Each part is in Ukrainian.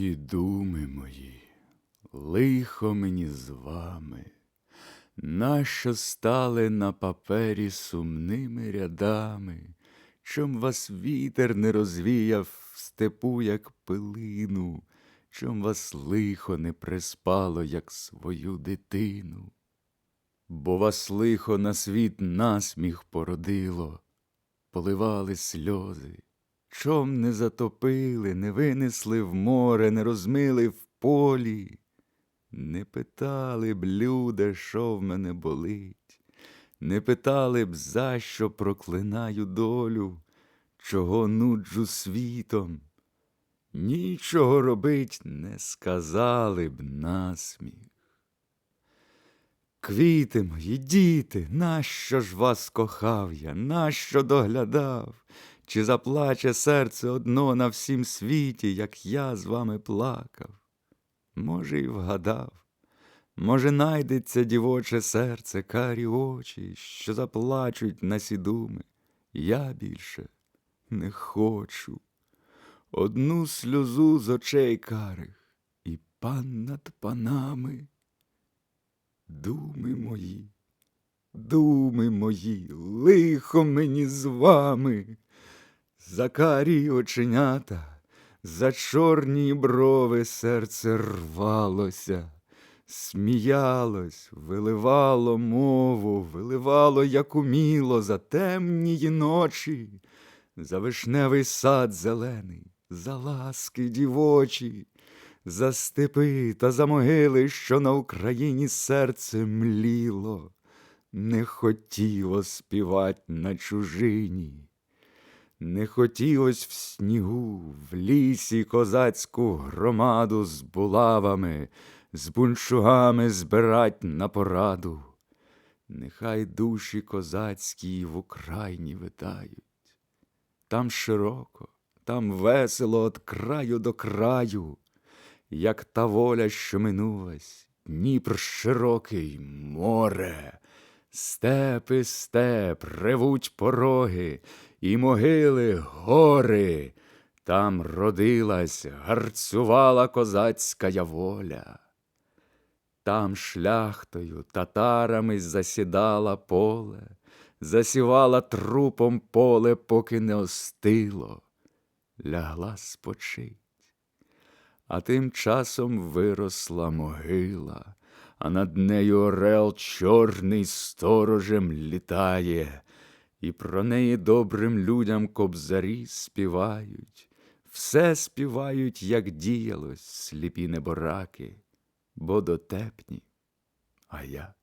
мої, думи мої, лихо мені з вами, нащо стали на папері сумними рядами, чом вас вітер не розвіяв в степу, як пилину, чом вас лихо не приспало, як свою дитину, бо вас лихо на світ насміх породило, поливали сльози. Чом не затопили, не винесли в море, не розмили в полі, не питали б, люде, що в мене болить, не питали б, за що проклинаю долю, чого нуджу світом, нічого робить не сказали б насміх. Квіти мої, діти, нащо ж вас кохав я, нащо доглядав? Чи заплаче серце одно на всім світі, як я з вами плакав? Може, й вгадав, може, найдеться дівоче серце, карі очі, що заплачуть на сі думи. Я більше не хочу. Одну сльозу з очей карих і пан над панами. Думи мої, думи мої, лихо мені з вами. За карі оченята, за чорні брови серце рвалося, сміялось, виливало мову, виливало, як уміло, за темнії ночі, за вишневий сад зелений, за ласки дівочі, за степи та за могили, що на Україні серце мліло, не хотіло співать на чужині. Не хотілось в снігу, в лісі козацьку громаду з булавами, з бунчугами збирать на пораду. Нехай душі козацькі в Україні витають. Там широко, там весело от краю до краю, як та воля, що минулась, Дніпр широкий, море, степи степ, ревуть пороги, і могили гори. Там родилась, гарцювала козацька воля. Там шляхтою, татарами засідала поле, засівала трупом поле, поки не остило, лягла спочить. А тим часом виросла могила, а над нею орел чорний сторожем літає, і про неї добрим людям кобзарі співають, все співають, як діялось, сліпі небораки, бо дотепні, а я.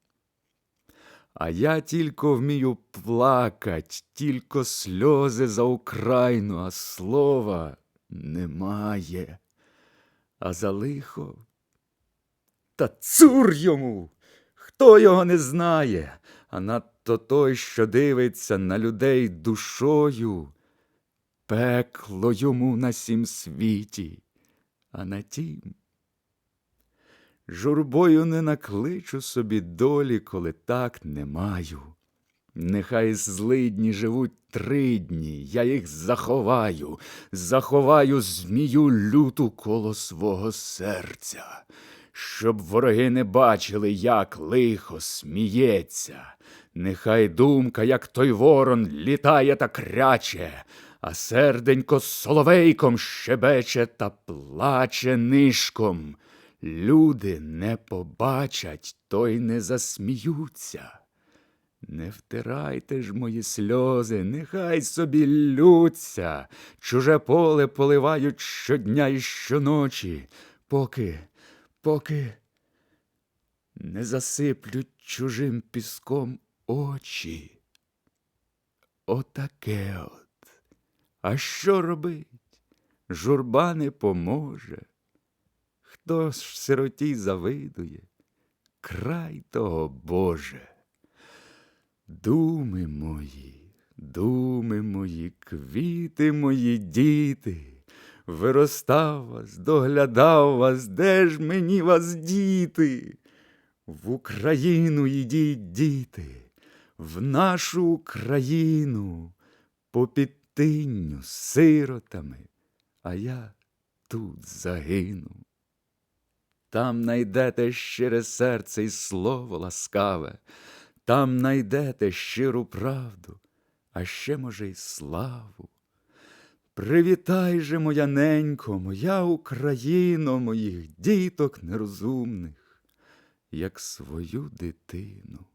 А я тільки вмію плакать, тільки сльози за Україну, а слова немає. А за лихо. Та цур йому! Хто його не знає, а надто той, що дивиться на людей душою, пекло йому на сім світі, а на тім. Журбою не накличу собі долі, коли так не маю. Нехай злидні живуть три дні, я їх заховаю, заховаю змію люту коло свого серця, щоб вороги не бачили, як лихо сміється. Нехай думка, як той ворон, літає та кряче, а серденько соловейком щебече та плаче нишком. Люди не побачать, то й не засміються. Не втирайте ж мої сльози, нехай собі лються, чуже поле поливають щодня і щоночі, поки, поки не засиплють чужим піском очі. Отаке от. А що робить? Журба не поможе. Хто ж сироті завидує? Край того Боже. Думи мої, думи мої, квіти мої діти, виростав вас, доглядав вас, де ж мені вас діти? В Україну йдіть, діти, в нашу Україну, по підтинню, сиротами, а я тут загину. Там найдете щире серце і слово ласкаве, там найдете щиру правду, а ще, може, й славу. Привітай же, моя ненько, моя Україно, моїх діток нерозумних, як свою дитину.